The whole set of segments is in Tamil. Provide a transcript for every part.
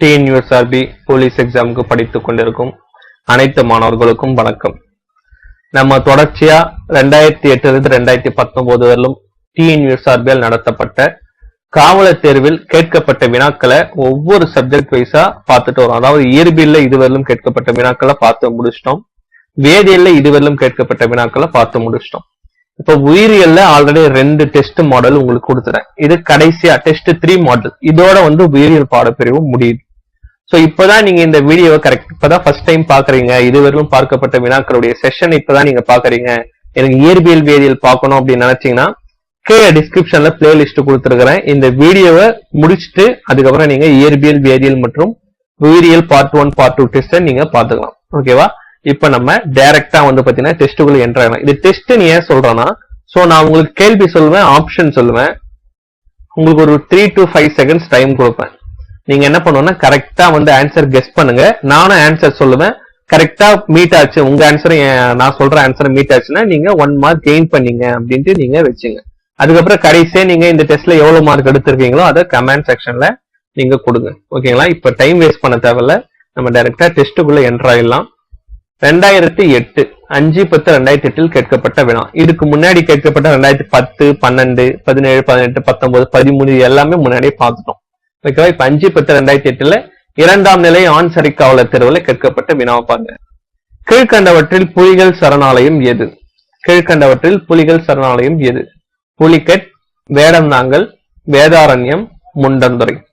டிஎன்யூஎஸ்ஆர்பி போலீஸ் எக்ஸாமுக்கு படித்துக் கொண்டிருக்கும் அனைத்து மாணவர்களுக்கும் வணக்கம். நம்ம தொடர்ச்சியா ரெண்டாயிரத்தி எட்டுல இருந்து ரெண்டாயிரத்தி பத்தொன்பது வரலும் டிஎன்யூஎஸ்ஆர்பியால் நடத்தப்பட்ட காவலர் தேர்வில் கேட்கப்பட்ட வினாக்களை ஒவ்வொரு சப்ஜெக்ட் வைஸா பார்த்துட்டு வரோம். அதாவது இயற்பியல்ல இதுவரையிலும் கேட்கப்பட்ட வினாக்களை பார்த்து முடிச்சிட்டோம். வேதியியல்ல இதுவரையிலும் கேட்கப்பட்ட வினாக்களை பார்த்து முடிச்சிட்டோம். இப்ப உயிரியல்ல ஆல்ரெடி ரெண்டு டெஸ்ட் மாடல் உங்களுக்கு கொடுத்துறேன் இது கடைசியா டெஸ்ட் த்ரீ மாடல் இதோட வந்து உயிரியல் பாடப்பிரிவு முடியுது. சோ இப்பதான் நீங்க இந்த வீடியோவை கரெக்ட் இப்பதான் ஃபர்ஸ்ட் டைம் பாக்குறீங்க இதுவரையிலும் பார்க்கப்பட்ட வினாக்களுடைய செஷன் இப்பதான் நீங்க பாக்குறீங்க எனக்கு இயற்பியல் வேதியியல் பார்க்கணும் அப்படின்னு நினைச்சீங்கன்னா கீழே டிஸ்கிரிப்ஷன்ல பிளேலிஸ்ட் கொடுத்துருக்கிறேன். இந்த வீடியோவை முடிச்சுட்டு அதுக்கப்புறம் நீங்க இயற்பியல் வேதியியல் மற்றும் உயிரியல் part one part two test நீங்க பாத்துக்கலாம் ஓகேவா இப்ப நம்ம டைரக்டா வந்து பாத்தீங்கன்னா டெஸ்ட்டுக்குள்ள என்ட்ராகலாம் இது டெஸ்ட் நீ ஏன் சொல்றேன்னா சோ நான் உங்களுக்கு கேள்வி சொல்லுவேன் ஆப்ஷன் சொல்லுவேன். உங்களுக்கு ஒரு three to five seconds time கொடுப்பேன். நீங்க என்ன பண்ணுவோம்னா கரெக்டா வந்து ஆன்சர் கெஸ் பண்ணுங்க. நானும் ஆன்சர் சொல்லுவேன். கரெக்டா மீட் ஆச்சு. உங்க ஆன்சர் நான் சொல்ற ஆன்சர் மீட் ஆச்சுன்னா நீங்க ஒன் மார்க் கெயின் பண்ணீங்க அப்படின்ட்டு நீங்க வச்சுங்க. அதுக்கப்புறம் கடைசியா நீங்க இந்த டெஸ்ட்ல எவ்வளவு மார்க் எடுத்திருக்கீங்களோ அதை கமெண்ட் செக்ஷன்ல நீங்க கொடுங்க. ஓகேங்களா இப்ப டைம் வேஸ்ட் பண்ண தேவையில்ல. நம்ம டைரக்டா டெஸ்ட்டுக்குள்ள என்டர் ஆயிடலாம். ரெண்டாயிரத்தி எட்டு. அஞ்சு பத்து ரெண்டாயிரத்தி எட்டில் கேட்கப்பட்ட வினா. இதுக்கு முன்னாடி கேட்கப்பட்ட ரெண்டாயிரத்தி பத்து பன்னெண்டு பதினேழு பதினெட்டு பத்தொன்பது பதிமூணு இது எல்லாமே முன்னாடியே பார்த்துட்டோம். ஓகேவா இப்ப அஞ்சு பத்து ரெண்டாயிரத்தி எட்டுல இரண்டாம் நிலை ஆண் சரி காவலர் தேர்வுல கேட்கப்பட்ட வினாவை பாருங்க கீழ்கண்டவற்றில் புலிகள் சரணாலயம் எது? கீழ்கண்டவற்றில் புலிகள் சரணாலயம் எது? புலிகட் வேடந்தாங்கல் வேதாரண்யம் முண்டந்துறை.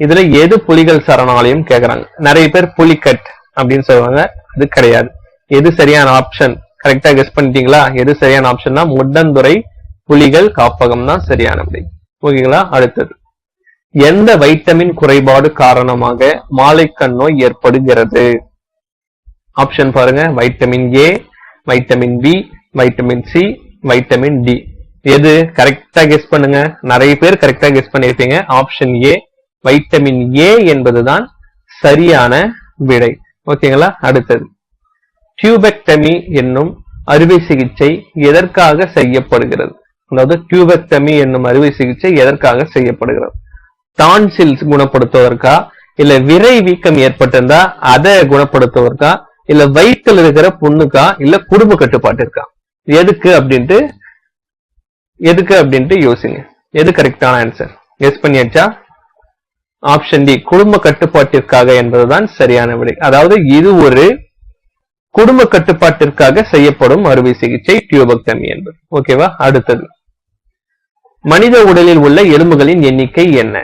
இதுல எது புலிகள் சரணாலயம் கேக்குறாங்க. நிறைய பேர் புலிகட் அப்படின்னு சொல்லுவாங்க. அது கிடையாது. எது சரியான ஆப்ஷன்? கரெக்டா கெஸ் பண்ணிட்டீங்களா? எது சரியான ஆப்ஷன்னா முண்டந்துறை புலிகள் காப்பகம் தான் சரியான விடை ஓகேங்களா? அடுத்தது. எந்த வைட்டமின் குறைபாடு காரணமாக மாலைக்கண் நோய் ஏற்படுகிறது? ஆப்ஷன் பாருங்க. Vitamin A vitamin B vitamin C vitamin D எது? கரெக்டா கெஸ் பண்ணுங்க. நிறைய பேர் கரெக்டா கெஸ் பண்ணிருப்பீங்க ஆப்ஷன் ஏ வைட்டமின் ஏ என்பதுதான் சரியான விடை. ஓகேங்களா? அடுத்தது. டியூபெக்டமி என்னும் அறுவை சிகிச்சை எதற்காக செய்யப்படுகிறது? அதாவது டியூபெக்டமி என்னும் அறுவை சிகிச்சை எதற்காக செய்யப்படுகிறது? டான்சில்ஸ் குணப்படுத்துவதற்கா? இல்ல விரை வீக்கம் ஏற்பட்டிருந்தா அதை குணப்படுத்துவதற்கா? இல்ல வயிற்றுல இருக்கிற புண்ணுக்கா? இல்ல குடும்ப கட்டுப்பாட்டு இருக்கா எதுக்கு அப்படின்ட்டு எதுக்கு அப்படின்ட்டு யோசிங்க. எது கரெக்டான ஆன்சர் எஸ் பண்ணியாச்சா? ஆப்ஷன் டி குடும்ப கட்டுப்பாட்டிற்காக என்பதுதான் சரியான விடை. அதாவது இது ஒரு குடும்ப கட்டுப்பாட்டிற்காக செய்யப்படும் அறுவை சிகிச்சை டியூபக்டமி என்பது. ஓகேவா அடுத்தது. மனித உடலில் உள்ள எலும்புகளின் எண்ணிக்கை என்ன?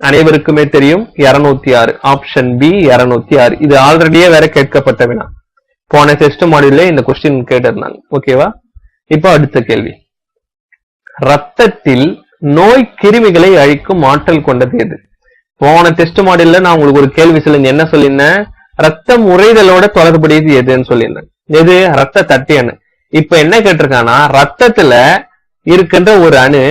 அனைவருக்குமே தெரியும் இருநூத்தி ஆறு ஆப்ஷன் பி இருநூத்தி ஆறு. இது ஆல்ரெடியே வேற கேட்கப்பட்ட வினா. போன டெஸ்ட் மாடியூல்ல இந்த கொஸ்டின் கேட்டிருந்தாங்க. ஓகேவா இப்போ அடுத்த கேள்வி. ரத்தத்தில் நோய் கிருமிகளை அழிக்கும் ஆற்றல் கொண்டது எது? போன டெஸ்ட் மாடல்ல நான் உங்களுக்கு ஒரு கேள்வி சொல்லியிருந்தேன். என்ன சொல்லியிருந்தேன்? ரத்தம் உறைதலோட தொடர்புடையது எதுன்னு சொல்லியிருந்தேன். எது? ரத்த தட்டி அணு இப்ப என்ன கேட்டிருக்கானா ரத்தத்துல இருக்கின்ற ஒரு அணு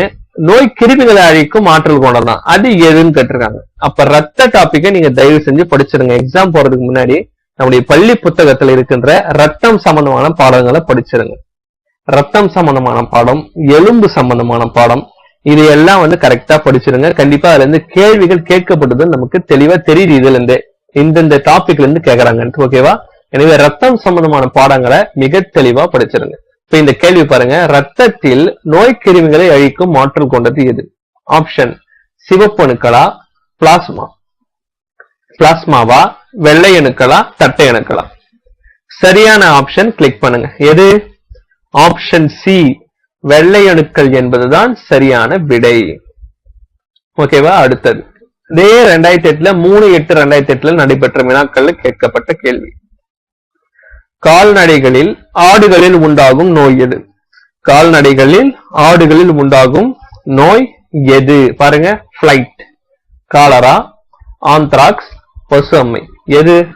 நோய் கிருமிகளை அழிக்கும் ஆற்றல் கொண்டதான் அது எதுன்னு கேட்டிருக்காங்க. அப்ப ரத்த டாபிக்கை நீங்க தயவு செஞ்சு படிச்சிருங்க. எக்ஸாம் போறதுக்கு முன்னாடி நம்முடைய பள்ளி புத்தகத்துல இருக்கின்ற ரத்தம் சம்பந்தமான பாடங்களை படிச்சிருங்க. ரத்தம் சம்பந்தமான பாடம் எலும்பு சம்பந்தமான பாடம் இது எல்லாம் வந்து கரெக்டா படிச்சிருங்க. கண்டிப்பா அதுல இருந்து கேள்விகள் கேட்கப்படுது நமக்கு தெளிவா தெரியுது. இதுல இருந்தே இந்தந்த டாபிக்ல இருந்து கேக்குறாங்கன்ட்டு ஓகேவா எனவே ரத்தம் சம்பந்தமான பாடங்களை மிக தெளிவா படிச்சிருங்க. இப்ப இந்த கேள்வி பாருங்க. ரத்தத்தில் நோய் கிருமிகளை அழிக்கும் ஆற்றல் கொண்டது எது? ஆப்ஷன் சிவப்பு அணுக்களா? பிளாஸ்மா பிளாஸ்மாவா வெள்ளை அணுக்களா? தட்டை அணுக்களா? சரியான ஆப்ஷன் கிளிக் பண்ணுங்க. எது? ஆப்ஷன் சி வெள்ளை அணுக்கள் என்பதுதான் சரியான விடை. ஓகேவா அடுத்தது. இதே ரெண்டாயிரத்தி எட்டுல மூணு எட்டு ரெண்டாயிரத்தி எட்டுல நடைபெற்ற வினாக்கள்ல கேட்கப்பட்ட கேள்வி. கால்நடைகளில் ஆடுகளில் உண்டாகும் நோய் எது? கால்நடைகளில் ஆடுகளில் உண்டாகும் நோய் எது? பாருங்க பிளைட் காலரா ஆந்த்ராக்ஸ் பசுமை எது?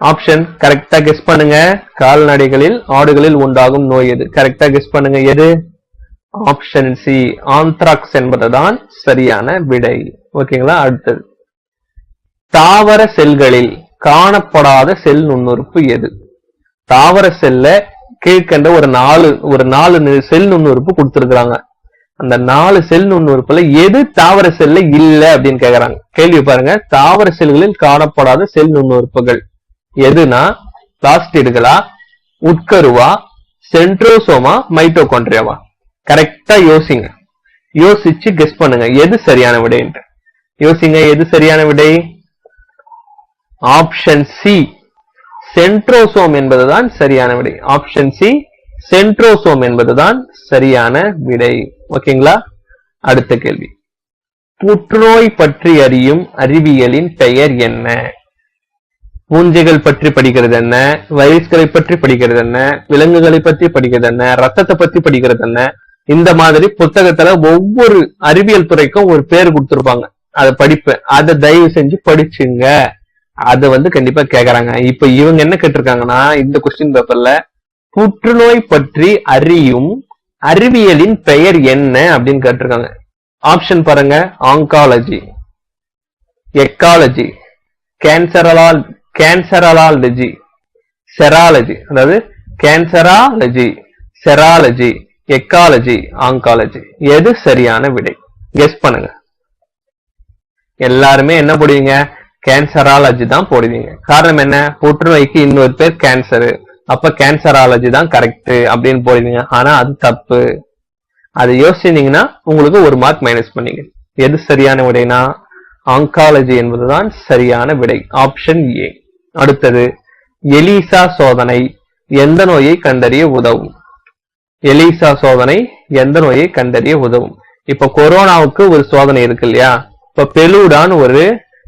ஆப்ஷன் கரெக்டா கெஸ் பண்ணுங்க. கால்நடைகளில் ஆடுகளில் உண்டாகும் நோய் எது? கரெக்டா கெஸ் பண்ணுங்க. எது? ஆப்ஷன் சி ஆந்த்ராக்ஸ் என்பதுதான் சரியான விடை. ஓகேங்களா? அடுத்தது. தாவர செல்களில் காணப்படாத செல் நுண்ணுறுப்பு எது? தாவர செல்ல கீழ்கண்ட ஒரு நாலு ஒரு நாலு செல் நுண்ணுறுப்பு கொடுத்துருக்குறாங்க. அந்த நாலு செல் நுண்ணுறுப்புல எது தாவர செல்ல இல்ல அப்படின்னு கேக்குறாங்க. கேள்வி பாருங்க. தாவர செல்களில் காணப்படாத செல் நுண்ணுறுப்புகள் எதுனா? பிளாஸ்டிடுகளா? உட்கருவா? சென்ட்ரோசோமா? மைட்டோகாண்ட்ரியாவா? கரெக்டா யோசிங்க. யோசிச்சு கெஸ் பண்ணுங்க. எது சரியான விடைன்ட்டு யோசிங்க எது சரியான விடை? ஆப்ஷன் சி சென்ட்ரோசோம் என்பதுதான் சரியான விடை. ஆப்ஷன் சி சென்ட்ரோசோம் என்பதுதான் சரியான விடை. ஓகேங்களா? அடுத்த கேள்வி. புற்றுநோய் பற்றி அறியும் அறிவியலின் பெயர் என்ன? பூஞ்சைகள் பற்றி படிக்கிறது என்ன? வைரஸ்களை பற்றி படிக்கிறது என்ன? விலங்குகளை பற்றி படிக்கிறது என்ன? ரத்தத்தை பற்றி படிக்கிறது என்ன? இந்த மாதிரி புத்தகத்துல ஒவ்வொரு அறிவியல் துறைக்கும் ஒரு பேர் கொடுத்துருப்பாங்க. அதை படிப்பேன். அதை தயவு செஞ்சு படிச்சுங்க. அது வந்து கண்டிப்பா கேக்குறாங்க. இப்ப இவங்க என்ன கேட்டிருக்காங்கன்னா இந்த கொஸ்டின் பேப்பர்ல புற்றுநோய் பற்றி அறியும் அறிவியலின் பெயர் என்ன அப்படின்னு கேட்டிருக்காங்க. ஆப்ஷன் பாருங்க. ஆங்காலஜி எக்காலஜி கேன்சரலால் கேன்சரலாலஜி செராலஜி அதாவது கேன்சராலஜி செராலஜி எக்காலஜி ஆங்காலஜி எது சரியான விடை? கெஸ் பண்ணுங்க. எல்லாருமே என்ன போடுவீங்க? கேன்சராலஜி தான் போடுவீங்க. காரணம் என்ன? புற்றுநோய்க்கு இன்னொரு பேர் கேன்சரு அப்ப கேன்சராலஜி தான் கரெக்ட் அப்படின்னு போடுவீங்க. ஆனா அது தப்பு. அது யோசிச்சீங்கன்னா உங்களுக்கு ஒரு மார்க் மைனஸ் பண்ணீங்க. எது சரியான விடைனா ஆங்காலஜி என்பதுதான் சரியான விடை. ஆப்ஷன் ஏ அடுத்தது எலிசா சோதனை எந்த நோயை கண்டறிய உதவும்? எலிசா சோதனை எந்த நோயை கண்டறிய உதவும்? இப்ப கொரோனாவுக்கு ஒரு சோதனை இருக்கு இல்லையா? இப்ப பெலூடான்னு ஒரு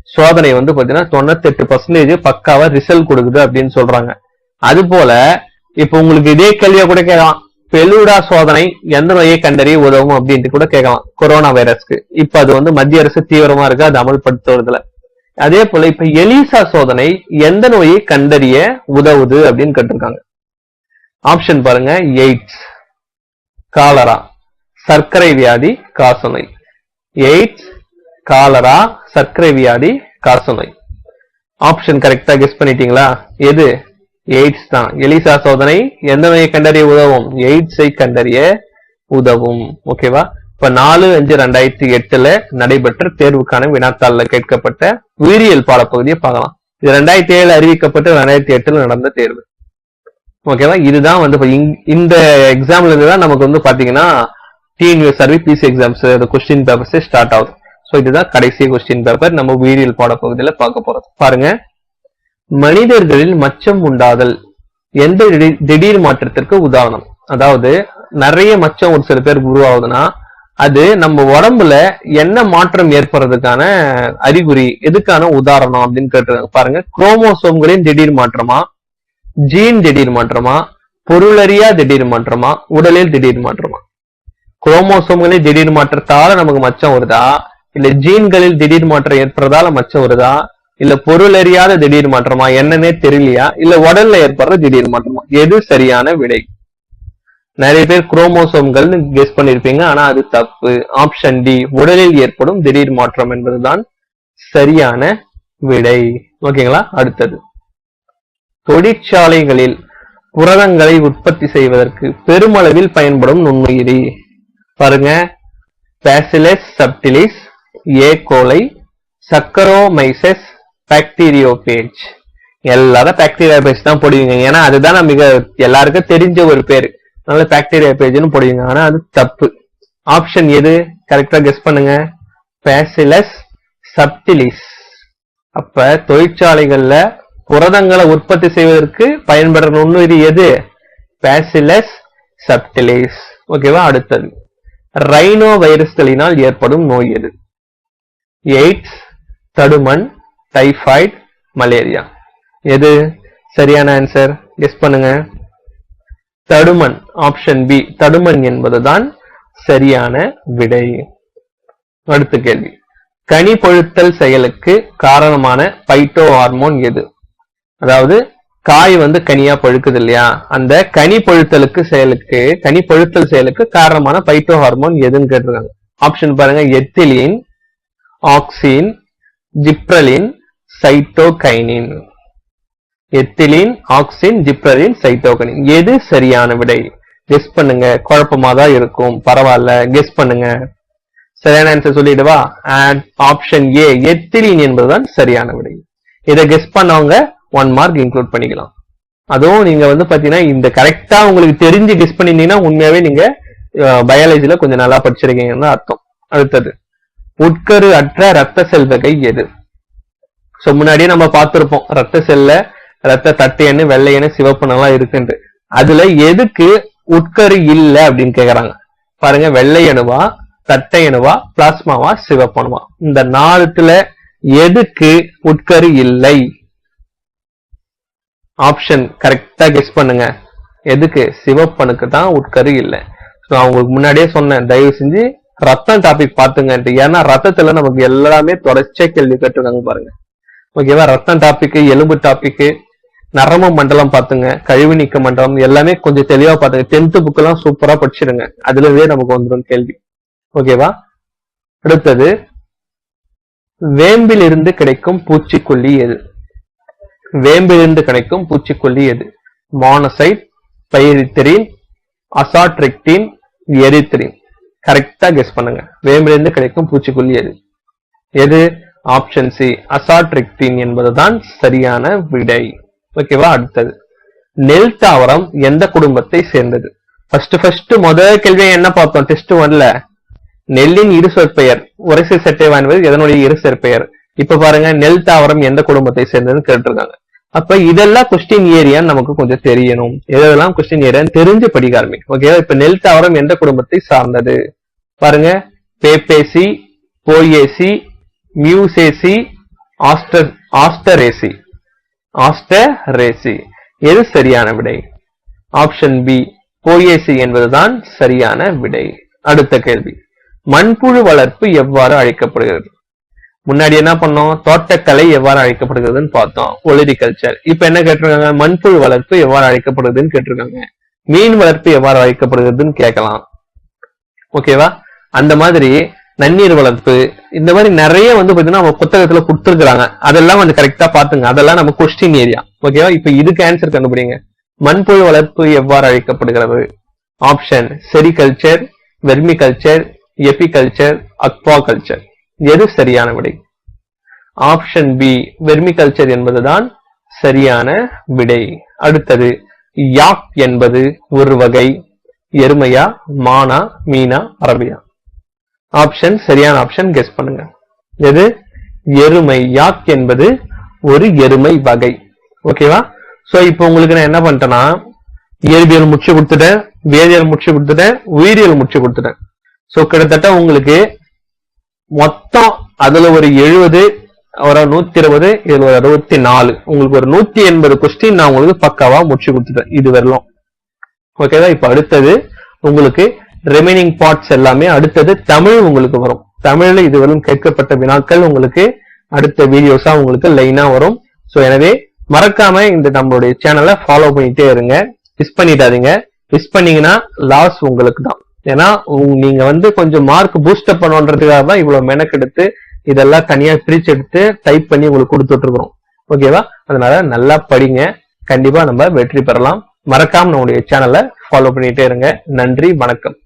சோதனை வந்து பாத்தீங்கன்னா தொண்ணூத்தி எட்டு பர்சன்டேஜ் பக்காவா ரிசல்ட் கொடுக்குது அப்படின்னு சொல்றாங்க. அது போல இப்ப உங்களுக்கு இதே கேள்வியா கூட கேட்கலாம். பெலூடா சோதனை எந்த நோயை கண்டறிய உதவும் அப்படின்ட்டு கூட கேட்கலாம். கொரோனா வைரஸ்க்கு. இப்ப அது வந்து மத்திய அரசு தீவிரமா இருக்கு அது அமல்படுத்துறதுல. அதே போல இப்ப எலிசா சோதனை எந்த நோயை கண்டறிய உதவுது அப்படின்னு கேட்டிருக்காங்க. ஆப்ஷன் பாருங்க. எய்ட்ஸ். காலரா. சர்க்கரை வியாதி காசநோய். எய்ட்ஸ் காலரா சர்க்கரை வியாதி காசநோய் ஆப்ஷன் கரெக்டா கெஸ் பண்ணிட்டீங்களா? எது? எய்ட்ஸ் தான். எலிசா சோதனை எந்த நோயை கண்டறிய உதவும்? எய்ட்ஸை கண்டறிய உதவும். ஓகேவா இப்ப நாலு அஞ்சு ரெண்டாயிரத்தி எட்டுல நடைபெற்ற தேர்வுக்கான வினாத்தாள்ல கேட்கப்பட்ட உயிரியல் பாடப்பகுதியை பார்க்கலாம். இது ரெண்டாயிரத்தி ஏழு அறிவிக்கப்பட்டு ரெண்டாயிரத்தி எட்டுல நடந்த தேர்வு. ஓகேவா இதுதான் வந்து இந்த எக்ஸாம்ல இருந்து தான் நமக்கு வந்து பாத்தீங்கன்னா டிஎன்யூ சர்வி பிசி எக்ஸாம்ஸ் கொஸ்டின் பேப்பர்ஸ் ஸ்டார்ட் ஆகுது. ஸோ இதுதான் கடைசி கொஸ்டின் பேப்பர் நம்ம உயிரியல் பாடப்பகுதியில் பார்க்க போறது பாருங்க. மனிதர்களில் மச்சம் உண்டாதல் எந்த திடீர் திடீர் மாற்றத்திற்கு உதாரணம்? அதாவது நிறைய மச்சம் ஒரு சில பேருக்கு உருவாகுதுன்னா அது நம்ம உடம்புல என்ன மாற்றம் ஏற்படுறதுக்கான அறிகுறி எதுக்கான உதாரணம் அப்படின்னு கேட்டுருக்காங்க. பாருங்க. குரோமோசோம்களின் திடீர் மாற்றமா? ஜீன் திடீர் மாற்றமா? பொருளறியா திடீர் மாற்றமா? உடலில் திடீர் மாற்றமா? குரோமோசோம்களின் திடீர் மாற்றத்தால நமக்கு மச்சம் வருதா? இல்ல ஜீன்களில் திடீர் மாற்றம் ஏற்படுறதால மச்சம் வருதா? இல்ல பொருள் அறியாத திடீர் மாற்றமா? என்னன்னே தெரியலையா? இல்ல உடல்ல ஏற்படுற திடீர் மாற்றமா? எது சரியான விடை? நிறைய பேர் குரோமோசோம்கள்னு கெஸ் பண்ணிருப்பீங்க ஆனா அது தப்பு. ஆப்ஷன் டி உடலில் ஏற்படும் திடீர் மாற்றம் என்பதுதான் சரியான விடை. ஓகேங்களா? அடுத்தது. தொழிற்சாலைகளில் புரதங்களை உற்பத்தி செய்வதற்கு பெருமளவில் பயன்படும் நுண்ணுயிரி. பாருங்க. பேசிலஸ் சப்டிலிஸ் ஏ கோலை சக்கரோமைசஸ் பாக்டீரியோபேஜ். எல்லாரும் பாக்டீரியா பேஜ் தான் போடுவீங்க. ஏன்னா அதுதான் மிக எல்லாருக்கும் தெரிஞ்ச ஒரு பேர். அதனால பாக்டீரியா பேஜ்னு போடுவீங்க. ஆனா அது தப்பு. ஆப்ஷன் எது? கரெக்டா கெஸ் பண்ணுங்க. பேசிலஸ் சப்டிலிஸ் அப்ப தொழிற்சாலைகள்ல புரதங்களை உற்பத்தி செய்வதற்கு பயன்படுற நுண்ணுயிரி எது? பேசிலஸ் சப்டிலிஸ் ஓகேவா அடுத்தது. ரைனோ வைரஸ்களினால் ஏற்படும் நோய் எது? எய்ட்ஸ் தடுமன் டைபாய்டு மலேரியா. எது? சரியான ஆன்சர் கெஸ் பண்ணுங்க. தடுமன் ஆப்ஷன் பி தடுமன் என்பதுதான் சரியான விடை. அடுத்த கேள்வி. கனி பொழுத்தல் செயலுக்கு காரணமான பைட்டோ ஹார்மோன் எது? அதாவது காய் வந்து கனியா பழுக்குது இல்லையா? அந்த கனி பழுத்தலுக்கு செயலுக்கு கனி பழுத்தல் செயலுக்கு காரணமான பைட்டோ ஹார்மோன் எதுன்னு கேட்டிருக்காங்க. ஆப்ஷன் பாருங்க. Ethylene auxin gibberellin cytokinin. Ethylene auxin gibberellin cytokinin. எது சரியான விடை? கெஸ் பண்ணுங்க. குழப்பமா தான் இருக்கும். பரவாயில்ல. கெஸ் பண்ணுங்க. சரியான ஆன்சர் சொல்லிடுவா? அண்ட் ஆப்ஷன் ஏ எத்திலீன் என்பதுதான் சரியான விடை. இதை கெஸ் பண்ணவங்க ஒன் மார்க் இன்க்ளூட் பண்ணிக்கலாம். அதுவும் நீங்க வந்து பாத்தீங்கன்னா இந்த கரெக்டா உங்களுக்கு தெரிஞ்சு கெஸ் பண்ணிருந்தீங்கன்னா உண்மையாவே நீங்க பயாலஜில கொஞ்சம் நல்லா படிச்சிருக்கீங்கன்னு அர்த்தம். அடுத்தது. உட்கரு அற்ற ரத்த செல் வகை எது? சோ முன்னாடியே நம்ம பார்த்திருப்போம் ரத்த செல்ல ரத்த தட்டையன்னு வெள்ளையணு சிவப்புனெல்லாம் இருக்குன்ட்டு. அதுல எதுக்கு உட்கரு இல்ல அப்படின்னு கேக்குறாங்க. பாருங்க வெள்ளையணுவா தட்டையணுவா பிளாஸ்மாவா சிவப்பணுவா இந்த நாலுத்துல எதுக்கு உட்கரு இல்லை? ஆப்ஷன் கரெக்டா கெஸ் பண்ணுங்க. எதுக்கு? சிவப்பணுக்கு தான் உட்கரு இல்லை. ஸோ நான் உங்களுக்கு முன்னாடியே சொன்னேன் தயவு செஞ்சு ரத்தம் டாபிக் பாத்துங்கன்ட்டு ஏன்னா ரத்தத்துல நமக்கு எல்லாமே தொடர்ச்சியா கேள்வி கேட்டிருக்காங்க பாருங்க. ஓகேவா ரத்தம் டாபிக் எலும்பு டாபிக் நரம மண்டலம் பாத்துங்க கழிவு நீக்க மண்டலம் எல்லாமே கொஞ்சம் தெளிவா பாத்துங்க டென்த் புக் எல்லாம் சூப்பரா படிச்சிருங்க அதுலவே நமக்கு வந்துடும் கேள்வி. ஓகேவா அடுத்தது வேம்பிலிருந்து கிடைக்கும் பூச்சிக்கொல்லி எது? வேம்பிலிருந்து கிடைக்கும் பூச்சிக்கொல்லி எது? மானசைட் பைரித்திரின் அசாட்ரிக்டின் எரித்திரின் கரெக்டா கெஸ் பண்ணுங்க. வேம்பிலிருந்து கிடைக்கும் பூச்சிக்கொல்லி எது? எது? ஆப்ஷன் சி அசாட்ரிக்டின் என்பதுதான் சரியான விடை. ஓகேவா அடுத்தது. நெல் தாவரம் எந்த குடும்பத்தை சேர்ந்தது? ஃபர்ஸ்ட் ஃபர்ஸ்ட் முதல் கேள்வியை என்ன பார்த்தோம்? டெஸ்ட் ஒன்ல நெல்லின் இருசொற்பெயர் உரைசை சட்டைவா என்பது எதனுடைய இருசொற்பெயர் இப்ப பாருங்க நெல் தாவரம் எந்த குடும்பத்தை சேர்ந்ததுன்னு கேட்டிருக்காங்க. அப்ப இதெல்லாம் கொஸ்டின் ஏரியான்னு நமக்கு கொஞ்சம் தெரியணும். இதெல்லாம் கொஸ்டின் ஏரியான்னு தெரிஞ்சு படிக்க ஆரம்பிக்கும் ஓகேவா இப்ப நெல் தாவரம் எந்த குடும்பத்தை சார்ந்தது? பாருங்க. Fabaceae Poaceae Musaceae aster Asteraceae. Asteraceae. எது சரியான விடை? ஆப்ஷன் பி போயேசி என்பதுதான் சரியான விடை. அடுத்த கேள்வி. மண்புழு வளர்ப்பு எவ்வாறு அழைக்கப்படுகிறது? முன்னாடி என்ன பண்ணோம்? தோட்டக்கலை எவ்வாறு அழைக்கப்படுகிறதுன்னு பார்த்தோம். ஒலிரிகல்ச்சர் இப்ப என்ன கேட்டிருக்காங்க? மண்புழு வளர்ப்பு எவ்வாறு அழைக்கப்படுகிறதுன்னு கேட்டிருக்காங்க. மீன் வளர்ப்பு எவ்வாறு அழைக்கப்படுகிறதுன்னு கேட்கலாம். ஓகேவா அந்த மாதிரி நன்னீர் வளர்ப்பு இந்த மாதிரி நிறைய வந்து பாத்தீங்கன்னா அவங்க புத்தகத்துல கொடுத்துருக்காங்க அதெல்லாம் வந்து கரெக்டா பாத்துங்க. அதெல்லாம் நம்ம கொஸ்டின் ஏரியா ஓகேவா இப்ப இதுக்கு ஆன்சர் கண்டுபிடிங்க. மண்புழு வளர்ப்பு எவ்வாறு அழைக்கப்படுகிறது? Option sericulture vermiculture epiculture aqua culture எது சரியான விடை? ஆப்ஷன் பி வெர்மிகல்ச்சர் என்பதுதான் சரியான விடை. அடுத்தது யாக் என்பது ஒரு வகை எருமையா மானா மீனா அரபியா? ஆப்ஷன் சரியான ஆப்ஷன் கெஸ் பண்ணுங்க. எது? எருமை. யாக் என்பது ஒரு எருமை வகை. ஓகேவா சோ இப்போ உங்களுக்கு நான் என்ன பண்ணிட்டேன்னா இயற்பியல் முடிச்சு கொடுத்துட்டேன் வேதியியல் முடிச்சு கொடுத்துட்டேன் உயிரியல் முடிச்சு கொடுத்துட்டேன். சோ கிட்டத்தட்ட உங்களுக்கு மொத்தம் அதுல ஒரு எழுபது ஒரு நூத்தி இருபது இதுல ஒரு அறுபத்தி நாலு உங்களுக்கு ஒரு நூத்தி எண்பது கொஸ்டின் நான் உங்களுக்கு பக்காவா முடிச்சு கொடுத்துட்டேன் இது வரலாம் ஓகேவா இப்ப அடுத்தது உங்களுக்கு ரிமைனிங் பார்ட்ஸ் எல்லாமே அடுத்தது தமிழ் உங்களுக்கு வரும். தமிழ்ல இதுவரையும் கேட்கப்பட்ட வினாக்கள் உங்களுக்கு அடுத்த வீடியோஸா உங்களுக்கு லைனா வரும். சோ எனவே மறக்காம இந்த நம்மளுடைய சேனலை ஃபாலோ பண்ணிட்டே இருங்க. மிஸ் பண்ணிடாதீங்க. மிஸ் பண்ணீங்கன்னா லாஸ் உங்களுக்கு தான் ஏன்னா நீங்க வந்து கொஞ்சம் மார்க் பூஸ்டப் பண்ணுன்றதுக்காக தான் இவ்வளவு மெனக்கெடுத்து இதெல்லாம் தனியா பிரிச்சு எடுத்து டைப் பண்ணி உங்களுக்கு கொடுத்துட்டு இருக்கிறோம் ஓகேவா அதனால நல்லா படிங்க. கண்டிப்பா நம்ம வெற்றி பெறலாம். மறக்காம நம்முடைய சேனலை ஃபாலோ பண்ணிட்டே இருங்க. நன்றி வணக்கம்.